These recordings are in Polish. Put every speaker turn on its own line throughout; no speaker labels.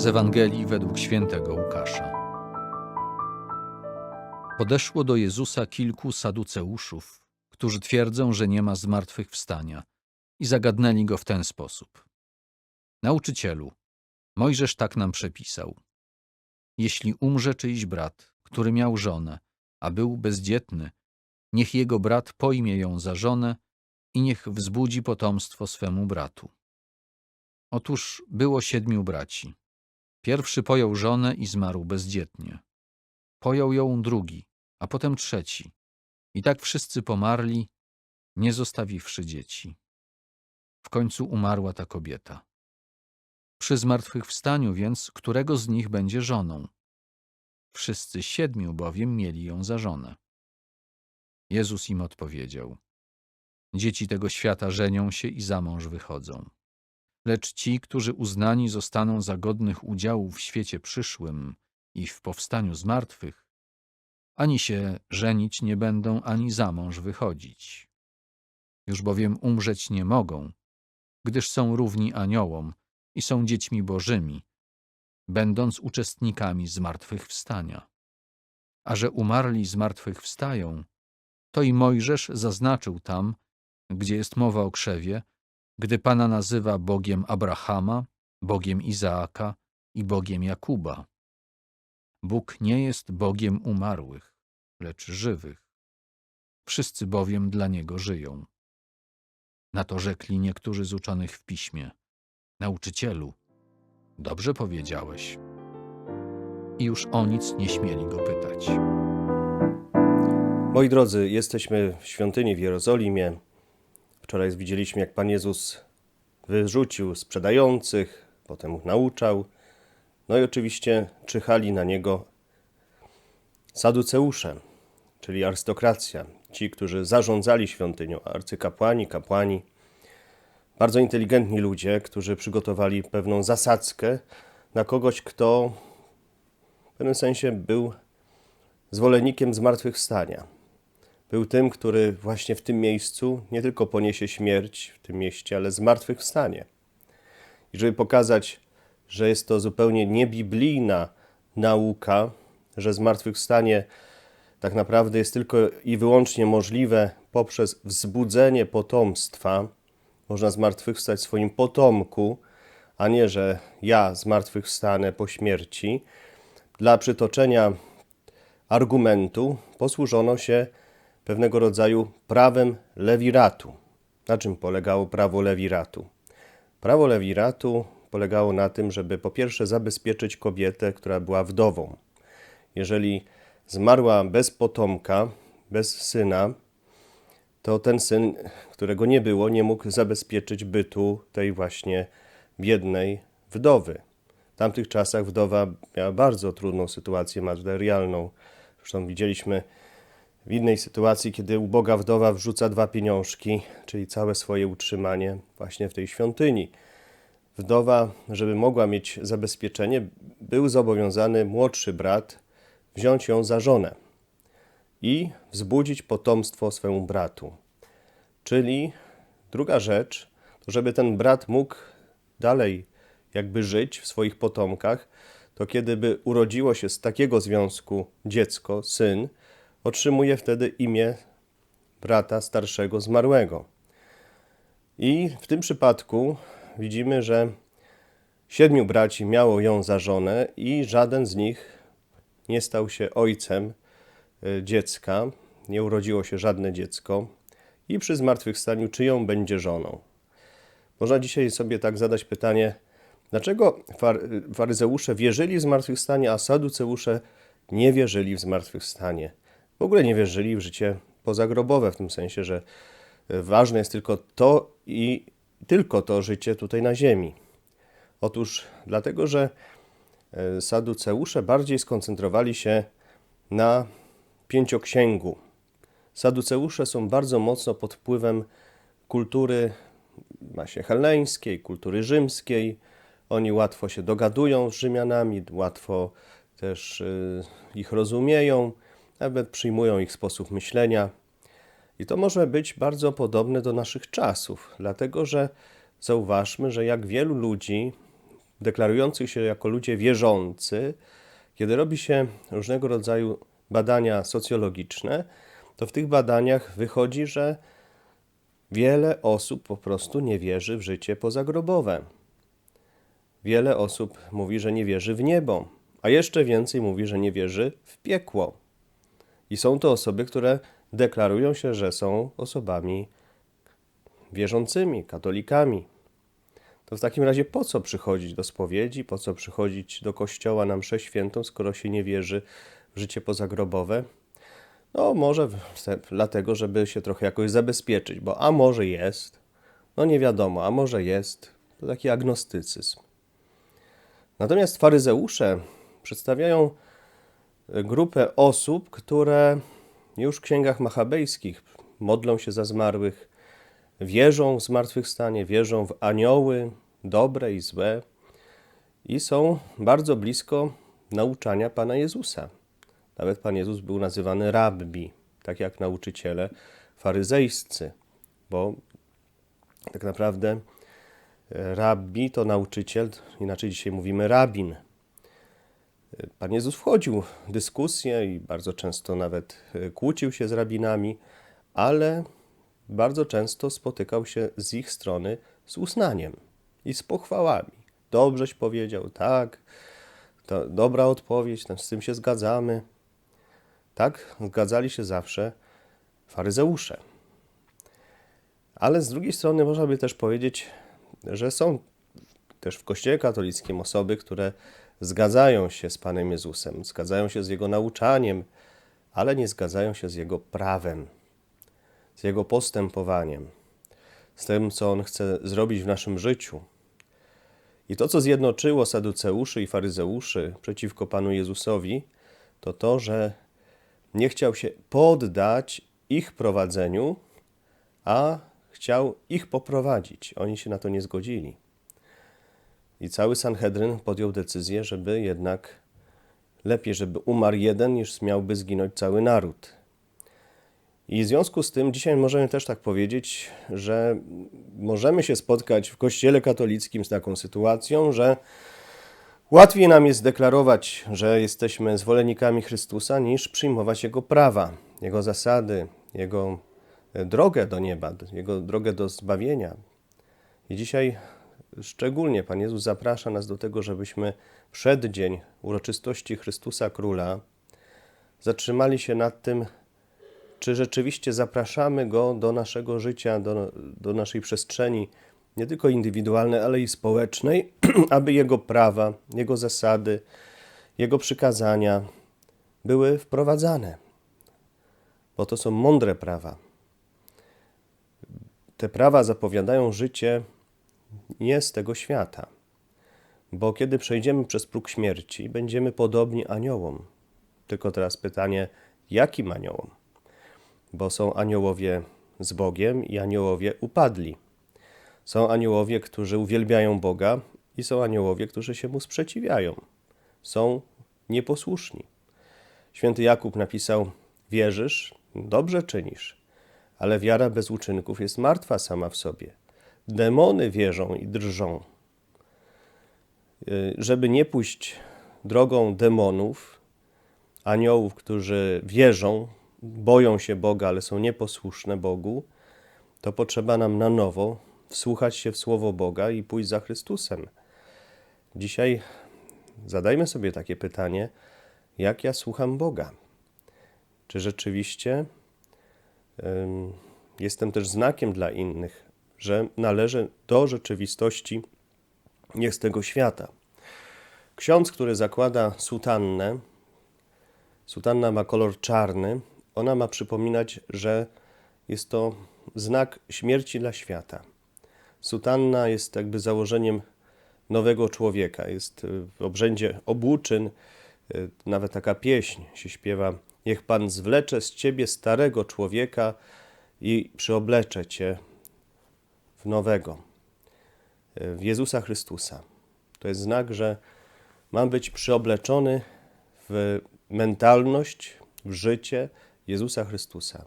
Z Ewangelii według świętego Łukasza. Podeszło do Jezusa kilku saduceuszów, którzy twierdzą, że nie ma zmartwychwstania, i zagadnęli go w ten sposób. Nauczycielu, Mojżesz tak nam przepisał. Jeśli umrze czyjś brat, który miał żonę, a był bezdzietny, niech jego brat pojmie ją za żonę i niech wzbudzi potomstwo swemu bratu. Otóż było siedmiu braci. Pierwszy pojął żonę i zmarł bezdzietnie. Pojął ją drugi, a potem trzeci. I tak wszyscy pomarli, nie zostawiwszy dzieci. W końcu umarła ta kobieta. Przy zmartwychwstaniu więc, którego z nich będzie żoną? Wszyscy siedmiu bowiem mieli ją za żonę. Jezus im odpowiedział: Dzieci tego świata żenią się i za mąż wychodzą. Lecz ci, którzy uznani zostaną za godnych udziału w świecie przyszłym i w powstaniu z martwych, ani się żenić nie będą, ani za mąż wychodzić. Już bowiem umrzeć nie mogą, gdyż są równi aniołom i są dziećmi bożymi, będąc uczestnikami zmartwychwstania. A że umarli zmartwychwstają, to i Mojżesz zaznaczył tam, gdzie jest mowa o krzewie, gdy Pana nazywa Bogiem Abrahama, Bogiem Izaaka i Bogiem Jakuba. Bóg nie jest Bogiem umarłych, lecz żywych. Wszyscy bowiem dla Niego żyją. Na to rzekli niektórzy z uczonych w piśmie. Nauczycielu, dobrze powiedziałeś. I już o nic nie śmieli go pytać.
Moi drodzy, jesteśmy w świątyni w Jerozolimie. Wczoraj widzieliśmy, jak Pan Jezus wyrzucił sprzedających, potem nauczał. No i oczywiście czyhali na niego saduceusze, czyli arystokracja, ci, którzy zarządzali świątynią, arcykapłani, kapłani. Bardzo inteligentni ludzie, którzy przygotowali pewną zasadzkę na kogoś, kto w pewnym sensie był zwolennikiem zmartwychwstania. Był tym, który właśnie w tym miejscu nie tylko poniesie śmierć w tym mieście, ale zmartwychwstanie. I żeby pokazać, że jest to zupełnie niebiblijna nauka, że zmartwychwstanie tak naprawdę jest tylko i wyłącznie możliwe poprzez wzbudzenie potomstwa. Można zmartwychwstać swoim potomku, a nie, że ja zmartwychwstanę po śmierci. Dla przytoczenia argumentu posłużono się pewnego rodzaju prawem lewiratu. Na czym polegało prawo lewiratu? Prawo lewiratu polegało na tym, żeby po pierwsze zabezpieczyć kobietę, która była wdową. Jeżeli zmarła bez potomka, bez syna, to ten syn, którego nie było, nie mógł zabezpieczyć bytu tej właśnie biednej wdowy. W tamtych czasach wdowa miała bardzo trudną sytuację materialną. Zresztą widzieliśmy w innej sytuacji, kiedy uboga wdowa wrzuca dwa pieniążki, czyli całe swoje utrzymanie właśnie w tej świątyni. Wdowa, żeby mogła mieć zabezpieczenie, był zobowiązany młodszy brat wziąć ją za żonę i wzbudzić potomstwo swemu bratu. Czyli druga rzecz, to żeby ten brat mógł dalej jakby żyć w swoich potomkach, to kiedy by urodziło się z takiego związku dziecko, syn, otrzymuje wtedy imię brata starszego zmarłego. I w tym przypadku widzimy, że siedmiu braci miało ją za żonę i żaden z nich nie stał się ojcem y, dziecka, nie urodziło się żadne dziecko i przy zmartwychwstaniu czyją będzie żoną. Można dzisiaj sobie tak zadać pytanie, dlaczego faryzeusze wierzyli w zmartwychwstanie, a saduceusze nie wierzyli w zmartwychwstanie? W ogóle nie wierzyli w życie pozagrobowe, w tym sensie, że ważne jest tylko to i tylko to życie tutaj na ziemi. Otóż dlatego, że e, saduceusze bardziej skoncentrowali się na pięcioksięgu. Saduceusze są bardzo mocno pod wpływem kultury właśnie helleńskiej, kultury rzymskiej. Oni łatwo się dogadują z Rzymianami, łatwo też y, ich rozumieją, nawet przyjmują ich sposób myślenia. I to może być bardzo podobne do naszych czasów, dlatego że zauważmy, że jak wielu ludzi deklarujących się jako ludzie wierzący, kiedy robi się różnego rodzaju badania socjologiczne, to w tych badaniach wychodzi, że wiele osób po prostu nie wierzy w życie pozagrobowe. Wiele osób mówi, że nie wierzy w niebo, a jeszcze więcej mówi, że nie wierzy w piekło. I są to osoby, które deklarują się, że są osobami wierzącymi, katolikami. To w takim razie po co przychodzić do spowiedzi, po co przychodzić do kościoła na mszę świętą, skoro się nie wierzy w życie pozagrobowe? No może dlatego, żeby się trochę jakoś zabezpieczyć, bo a może jest, no nie wiadomo, a może jest. To taki agnostycyzm. Natomiast faryzeusze przedstawiają grupę osób, które już w księgach machabejskich modlą się za zmarłych, wierzą w zmartwychwstanie, wierzą w anioły, dobre i złe i są bardzo blisko nauczania Pana Jezusa. Nawet Pan Jezus był nazywany rabbi, tak jak nauczyciele faryzejscy, bo tak naprawdę e, rabbi to nauczyciel, inaczej dzisiaj mówimy rabin. Pan Jezus wchodził w dyskusję i bardzo często nawet e, kłócił się z rabinami, ale bardzo często spotykał się z ich strony z uznaniem i z pochwałami. Dobrześ powiedział, tak, to dobra odpowiedź, z tym się zgadzamy. Tak zgadzali się zawsze faryzeusze. Ale z drugiej strony można by też powiedzieć, że są też w Kościele katolickim osoby, które zgadzają się z Panem Jezusem, zgadzają się z Jego nauczaniem, ale nie zgadzają się z Jego prawem, z Jego postępowaniem, z tym, co On chce zrobić w naszym życiu. I to, co zjednoczyło saduceuszy i faryzeuszy przeciwko Panu Jezusowi, to to, że nie chciał się poddać ich prowadzeniu, a chciał ich poprowadzić. Oni się na to nie zgodzili. I cały Sanhedryn podjął decyzję, żeby jednak lepiej, żeby umarł jeden, niż miałby zginąć cały naród. I w związku z tym dzisiaj możemy też tak powiedzieć, że możemy się spotkać w Kościele katolickim z taką sytuacją, że łatwiej nam jest deklarować, że jesteśmy zwolennikami Chrystusa, niż przyjmować Jego prawa, Jego zasady, Jego drogę do nieba, Jego drogę do zbawienia. I dzisiaj szczególnie Pan Jezus zaprasza nas do tego, żebyśmy przed dzień uroczystości Chrystusa Króla zatrzymali się nad tym, czy rzeczywiście zapraszamy Go do naszego życia, do, do naszej przestrzeni, nie tylko indywidualnej, ale i społecznej, aby Jego prawa, Jego zasady, Jego przykazania były wprowadzane. Bo to są mądre prawa. Te prawa zapowiadają życie nie z tego świata. Bo kiedy przejdziemy przez próg śmierci, będziemy podobni aniołom. Tylko teraz pytanie, jakim aniołom? Bo są aniołowie z Bogiem i aniołowie upadli. Są aniołowie, którzy uwielbiają Boga i są aniołowie, którzy się mu sprzeciwiają. Są nieposłuszni. Święty Jakub napisał: Wierzysz, dobrze czynisz, ale wiara bez uczynków jest martwa sama w sobie. Demony wierzą i drżą. Y, Żeby nie pójść drogą demonów, aniołów, którzy wierzą, boją się Boga, ale są nieposłuszne Bogu, to potrzeba nam na nowo wsłuchać się w Słowo Boga i pójść za Chrystusem. Dzisiaj zadajmy sobie takie pytanie: jak ja słucham Boga? Czy rzeczywiście jestem też znakiem dla innych, że należę do rzeczywistości nie z tego świata? Ksiądz, który zakłada sutannę, sutanna ma kolor czarny, ona ma przypominać, że jest to znak śmierci dla świata. Sutanna jest jakby założeniem nowego człowieka. Jest w obrzędzie obłóczyn, nawet taka pieśń się śpiewa. Niech Pan zwlecze z ciebie starego człowieka i przyoblecze cię w nowego, y, w Jezusa Chrystusa. To jest znak, że mam być przyobleczony w mentalność, w życie Jezusa Chrystusa.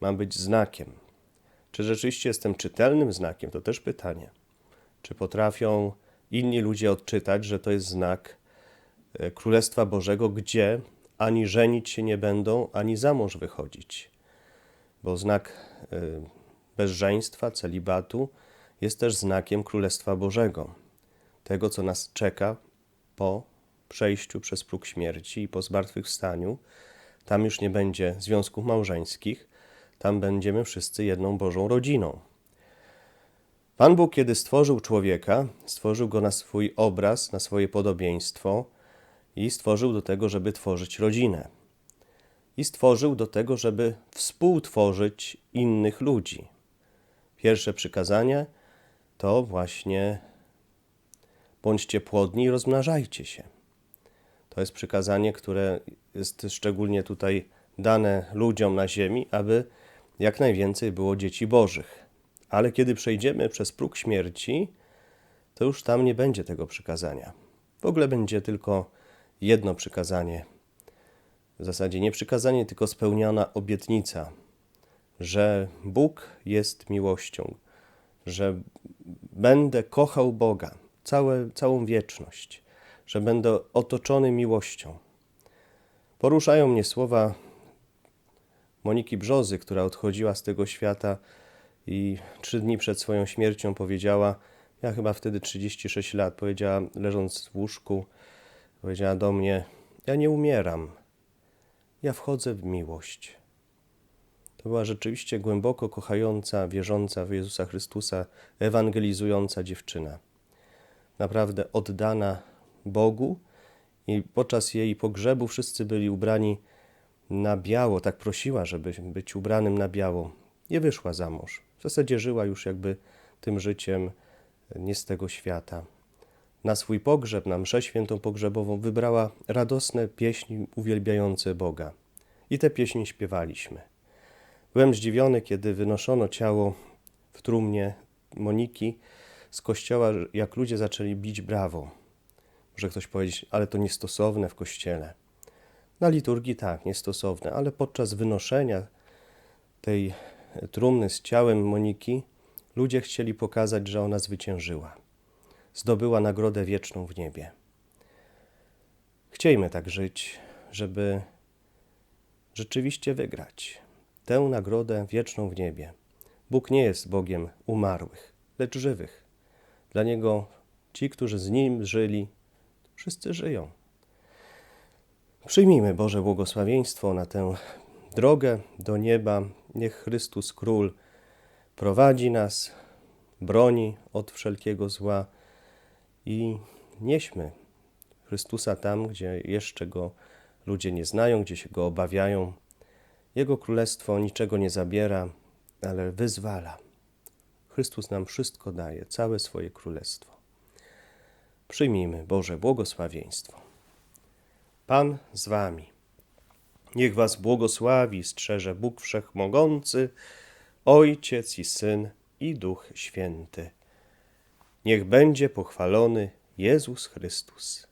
Mam być znakiem. Czy rzeczywiście jestem czytelnym znakiem? To też pytanie. Czy potrafią inni ludzie odczytać, że to jest znak e, Królestwa Bożego, gdzie ani żenić się nie będą, ani za mąż wychodzić. Bo znak e, bezżeństwa, celibatu jest też znakiem Królestwa Bożego. Tego, co nas czeka po przejściu przez próg śmierci i po zmartwychwstaniu. Tam już nie będzie związków małżeńskich, tam będziemy wszyscy jedną Bożą rodziną. Pan Bóg, kiedy stworzył człowieka, stworzył go na swój obraz, na swoje podobieństwo i stworzył do tego, żeby tworzyć rodzinę. I stworzył do tego, żeby współtworzyć innych ludzi. Pierwsze przykazanie to właśnie bądźcie płodni i rozmnażajcie się. To jest przykazanie, które jest szczególnie tutaj dane ludziom na ziemi, aby jak najwięcej było dzieci bożych. Ale kiedy przejdziemy przez próg śmierci, to już tam nie będzie tego przykazania. W ogóle będzie tylko jedno przykazanie. W zasadzie nie przykazanie, tylko spełniona obietnica, że Bóg jest miłością, że będę kochał Boga całe, całą wieczność, że będę otoczony miłością. Poruszają mnie słowa Moniki Brzozy, która odchodziła z tego świata i trzy dni przed swoją śmiercią powiedziała, ja chyba wtedy 36 lat, powiedziała, leżąc w łóżku, powiedziała do mnie: Ja nie umieram, ja wchodzę w miłość. To była rzeczywiście głęboko kochająca, wierząca w Jezusa Chrystusa, ewangelizująca dziewczyna. Naprawdę oddana Bogu i podczas jej pogrzebu wszyscy byli ubrani na biało. Tak prosiła, żeby być ubranym na biało. Nie wyszła za mąż. W zasadzie żyła już jakby tym życiem nie z tego świata. Na swój pogrzeb, na mszę świętą pogrzebową wybrała radosne pieśni uwielbiające Boga. I te pieśni śpiewaliśmy. Byłem zdziwiony, kiedy wynoszono ciało w trumnie Moniki z kościoła, jak ludzie zaczęli bić brawo. Może ktoś powiedzieć, ale to niestosowne w kościele. Na liturgii tak, niestosowne, ale podczas wynoszenia tej trumny z ciałem Moniki ludzie chcieli pokazać, że ona zwyciężyła. Zdobyła nagrodę wieczną w niebie. Chciejmy tak żyć, żeby rzeczywiście wygrać tę nagrodę wieczną w niebie. Bóg nie jest Bogiem umarłych, lecz żywych. Dla Niego ci, którzy z Nim żyli, wszyscy żyją. Przyjmijmy Boże błogosławieństwo na tę drogę do nieba. Niech Chrystus Król prowadzi nas, broni od wszelkiego zła i nieśmy Chrystusa tam, gdzie jeszcze Go ludzie nie znają, gdzie się Go obawiają. Jego Królestwo niczego nie zabiera, ale wyzwala. Chrystus nam wszystko daje, całe swoje Królestwo. Przyjmijmy Boże błogosławieństwo. Pan z wami. Niech was błogosławi, strzeże Bóg Wszechmogący, Ojciec i Syn i Duch Święty. Niech będzie pochwalony Jezus Chrystus.